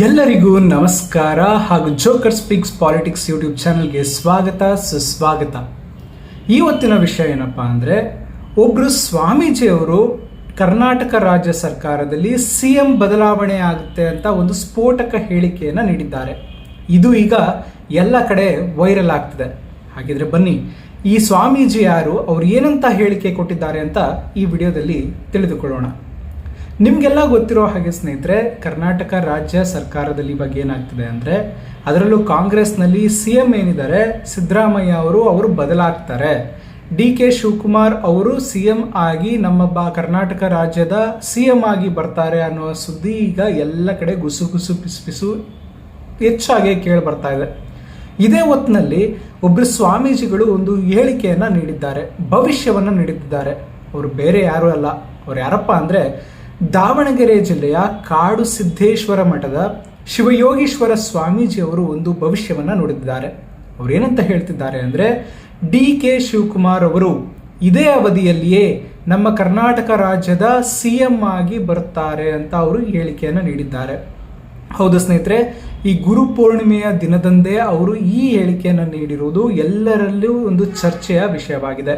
ಎಲ್ಲರಿಗೂ ನಮಸ್ಕಾರ ಹಾಗೂ ಜೋಕರ್ ಸ್ಪೀಕ್ಸ್ ಪಾಲಿಟಿಕ್ಸ್ ಯೂಟ್ಯೂಬ್ ಚಾನಲ್ಗೆ ಸ್ವಾಗತ, ಸುಸ್ವಾಗತ. ಇವತ್ತಿನ ವಿಷಯ ಏನಪ್ಪಾ ಅಂದರೆ ಒಬ್ಬರು ಸ್ವಾಮೀಜಿಯವರು ಕರ್ನಾಟಕ ರಾಜ್ಯ ಸರ್ಕಾರದಲ್ಲಿ ಸಿ ಎಂ ಬದಲಾವಣೆ ಆಗುತ್ತೆ ಅಂತ ಒಂದು ಸ್ಫೋಟಕ ಹೇಳಿಕೆಯನ್ನು ನೀಡಿದ್ದಾರೆ. ಇದು ಈಗ ಎಲ್ಲ ಕಡೆ ವೈರಲ್ ಆಗ್ತಿದೆ. ಹಾಗಿದ್ರೆ ಬನ್ನಿ, ಈ ಸ್ವಾಮೀಜಿ ಯಾರು, ಅವ್ರು ಏನಂತ ಹೇಳಿಕೆ ಕೊಟ್ಟಿದ್ದಾರೆ ಅಂತ ಈ ವಿಡಿಯೋದಲ್ಲಿ ತಿಳಿದುಕೊಳ್ಳೋಣ. ನಿಮಗೆಲ್ಲ ಗೊತ್ತಿರೋ ಹಾಗೆ ಸ್ನೇಹಿತರೆ, ಕರ್ನಾಟಕ ರಾಜ್ಯ ಸರ್ಕಾರದಲ್ಲಿ ಬಗ್ಗೆ ಏನಾಗ್ತಿದೆ ಅಂದರೆ, ಅದರಲ್ಲೂ ಕಾಂಗ್ರೆಸ್ನಲ್ಲಿ ಸಿ ಎಂ ಏನಿದ್ದಾರೆ, ಸಿದ್ದರಾಮಯ್ಯ ಅವರು ಅವರು ಬದಲಾಗ್ತಾರೆ. ಡಿ ಕೆ ಶಿವಕುಮಾರ್ ಅವರು ಸಿ ಎಂ ಆಗಿ ನಮ್ಮ ಬಾ, ಕರ್ನಾಟಕ ರಾಜ್ಯದ ಸಿ ಎಂ ಆಗಿ ಬರ್ತಾರೆ ಅನ್ನೋ ಸುದ್ದಿ ಈಗ ಎಲ್ಲ ಕಡೆ ಗುಸು ಗುಸು ಪಿಸು ಪಿಸು ಹೆಚ್ಚಾಗಿ ಕೇಳಿ ಬರ್ತಾ ಇದೆ. ಇದೇ ಹೊತ್ತಿನಲ್ಲಿ ಒಬ್ಬರು ಸ್ವಾಮೀಜಿಗಳು ಒಂದು ಹೇಳಿಕೆಯನ್ನು ನೀಡಿದ್ದಾರೆ, ಭವಿಷ್ಯವನ್ನು ನೀಡಿದ್ದಾರೆ. ಅವರು ಬೇರೆ ಯಾರೂ ಅಲ್ಲ. ಅವ್ರು ಯಾರಪ್ಪ ಅಂದ್ರೆ ದಾವಣಗೆರೆ ಜಿಲ್ಲೆಯ ಕಾಡು ಸಿದ್ದೇಶ್ವರ ಮಠದ ಶಿವಯೋಗೀಶ್ವರ ಸ್ವಾಮೀಜಿ ಅವರು ಒಂದು ಭವಿಷ್ಯವನ್ನ ನೋಡಿದ್ದಾರೆ. ಅವ್ರು ಏನಂತ ಹೇಳ್ತಿದ್ದಾರೆ ಅಂದ್ರೆ ಡಿ ಕೆ ಶಿವಕುಮಾರ್ ಅವರು ಇದೇ ಅವಧಿಯಲ್ಲಿಯೇ ನಮ್ಮ ಕರ್ನಾಟಕ ರಾಜ್ಯದ ಸಿ ಎಂ ಆಗಿ ಬರ್ತಾರೆ ಅಂತ ಅವರು ಹೇಳಿಕೆಯನ್ನು ನೀಡಿದ್ದಾರೆ. ಹೌದು ಸ್ನೇಹಿತರೆ, ಈ ಗುರು ಪೂರ್ಣಿಮೆಯ ದಿನದಂದೇ ಅವರು ಈ ಹೇಳಿಕೆಯನ್ನು ನೀಡಿರುವುದು ಎಲ್ಲರಲ್ಲೂ ಒಂದು ಚರ್ಚೆಯ ವಿಷಯವಾಗಿದೆ.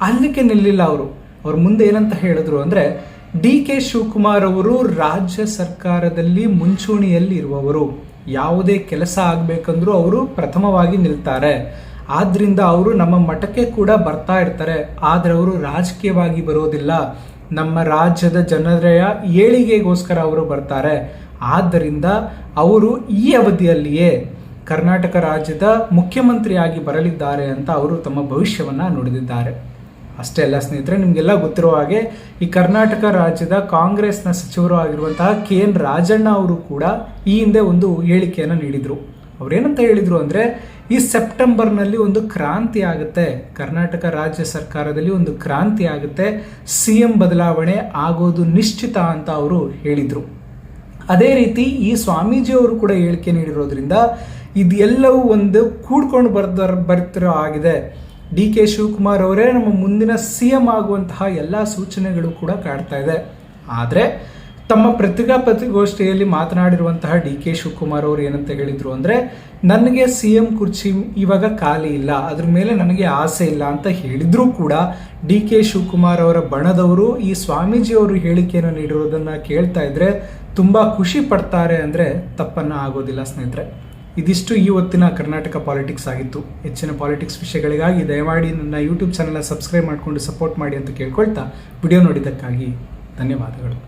ಅಲ್ಲಿಗೆ ನಿಲ್ಲಿಲ್ಲ ಅವರು. ಅವ್ರ ಮುಂದೆ ಏನಂತ ಹೇಳಿದ್ರು ಅಂದ್ರೆ ಡಿ ಕೆ ಶಿವಕುಮಾರ್ ಅವರು ರಾಜ್ಯ ಸರ್ಕಾರದಲ್ಲಿ ಮುಂಚೂಣಿಯಲ್ಲಿ ಇರುವವರು ಯಾವುದೇ ಕೆಲಸ ಆಗಬೇಕಂದ್ರೂ ಅವರು ಪ್ರಥಮವಾಗಿ ನಿಲ್ತಾರೆ. ಆದ್ದರಿಂದ ಅವರು ನಮ್ಮ ಮಠಕ್ಕೆ ಕೂಡ ಬರ್ತಾ ಇರ್ತಾರೆ. ಆದರೆ ಅವರು ರಾಜಕೀಯವಾಗಿ ಬರೋದಿಲ್ಲ. ನಮ್ಮ ರಾಜ್ಯದ ಜನರೆಯ ಏಳಿಗೆಗೋಸ್ಕರ ಅವರು ಬರ್ತಾರೆ. ಆದ್ದರಿಂದ ಅವರು ಈ ಅವಧಿಯಲ್ಲಿಯೇ ಕರ್ನಾಟಕ ರಾಜ್ಯದ ಮುಖ್ಯಮಂತ್ರಿಯಾಗಿ ಬರಲಿದ್ದಾರೆ ಅಂತ ಅವರು ತಮ್ಮ ಭವಿಷ್ಯವನ್ನ ನುಡಿದಿದ್ದಾರೆ. ಅಷ್ಟೇ ಅಲ್ಲ ಸ್ನೇಹಿತರೆ, ನಿಮಗೆಲ್ಲ ಗೊತ್ತಿರೋ ಹಾಗೆ ಈ ಕರ್ನಾಟಕ ರಾಜ್ಯದ ಕಾಂಗ್ರೆಸ್ನ ಸಚಿವರು ಆಗಿರುವಂತಹ ಕೆ ಎನ್ ರಾಜಣ್ಣ ಅವರು ಕೂಡ ಈ ಹಿಂದೆ ಒಂದು ಹೇಳಿಕೆಯನ್ನು ನೀಡಿದರು. ಅವ್ರೇನಂತ ಹೇಳಿದರು ಅಂದ್ರೆ, ಈ ಸೆಪ್ಟೆಂಬರ್ನಲ್ಲಿ ಒಂದು ಕ್ರಾಂತಿ ಆಗುತ್ತೆ, ಕರ್ನಾಟಕ ರಾಜ್ಯ ಸರ್ಕಾರದಲ್ಲಿ ಒಂದು ಕ್ರಾಂತಿ ಆಗುತ್ತೆ, ಸಿ ಎಂ ಬದಲಾವಣೆ ಆಗೋದು ನಿಶ್ಚಿತ ಅಂತ ಅವರು ಹೇಳಿದರು. ಅದೇ ರೀತಿ ಈ ಸ್ವಾಮೀಜಿ ಅವರು ಕೂಡ ಹೇಳಿಕೆ ನೀಡಿರೋದ್ರಿಂದ ಇದೆಲ್ಲವೂ ಒಂದು ಕೂಡ್ಕೊಂಡು ಬರ್ದ ಬರ್ತಿರೋ ಆಗಿದೆ ಡಿ ಕೆ ಶಿವಕುಮಾರ್ ಅವರೇ ನಮ್ಮ ಮುಂದಿನ ಸಿ ಎಂ ಆಗುವಂತಹ ಎಲ್ಲ ಸೂಚನೆಗಳು ಕೂಡ ಕಾಡ್ತಾ ಇದೆ. ಆದರೆ ತಮ್ಮ ಪತ್ರಿಕಾ ಪತ್ರಿಕಾಗೋಷ್ಠಿಯಲ್ಲಿ ಮಾತನಾಡಿರುವಂತಹ ಡಿ ಕೆ ಶಿವಕುಮಾರ್ ಅವರು ಏನಂತ ಹೇಳಿದ್ರು ಅಂದ್ರೆ, ನನಗೆ ಸಿ ಎಂ ಕುರ್ಚಿ ಇವಾಗ ಖಾಲಿ ಇಲ್ಲ, ಅದ್ರ ಮೇಲೆ ನನಗೆ ಆಸೆ ಇಲ್ಲ ಅಂತ ಹೇಳಿದ್ರು ಕೂಡ ಡಿ ಕೆ ಶಿವಕುಮಾರ್ ಅವರ ಬಣದವರು ಈ ಸ್ವಾಮೀಜಿ ಅವರು ಹೇಳಿಕೆಯನ್ನು ನೀಡಿರೋದನ್ನು ಕೇಳ್ತಾ ಇದ್ರೆ ತುಂಬಾ ಖುಷಿ ಪಡ್ತಾರೆ ಅಂದ್ರೆ ತಪ್ಪನ್ನ ಆಗೋದಿಲ್ಲ ಸ್ನೇಹಿತರೆ. ಇದಿಷ್ಟು ಈ ಹೊತ್ತಿನ ಕರ್ನಾಟಕ ಪಾಲಿಟಿಕ್ಸ್ ಆಗಿತ್ತು. ಹೆಚ್ಚಿನ ಪಾಲಿಟಿಕ್ಸ್ ವಿಷಯಗಳಿಗಾಗಿ ದಯಮಾಡಿ ನನ್ನ ಯೂಟ್ಯೂಬ್ ಚಾನಲ್ನ ಸಬ್ಸ್ಕ್ರೈಬ್ ಮಾಡಿಕೊಂಡು ಸಪೋರ್ಟ್ ಮಾಡಿ ಅಂತ ಕೇಳ್ಕೊಳ್ತಾ ವಿಡಿಯೋ ನೋಡಿದ್ದಕ್ಕಾಗಿ ಧನ್ಯವಾದಗಳು.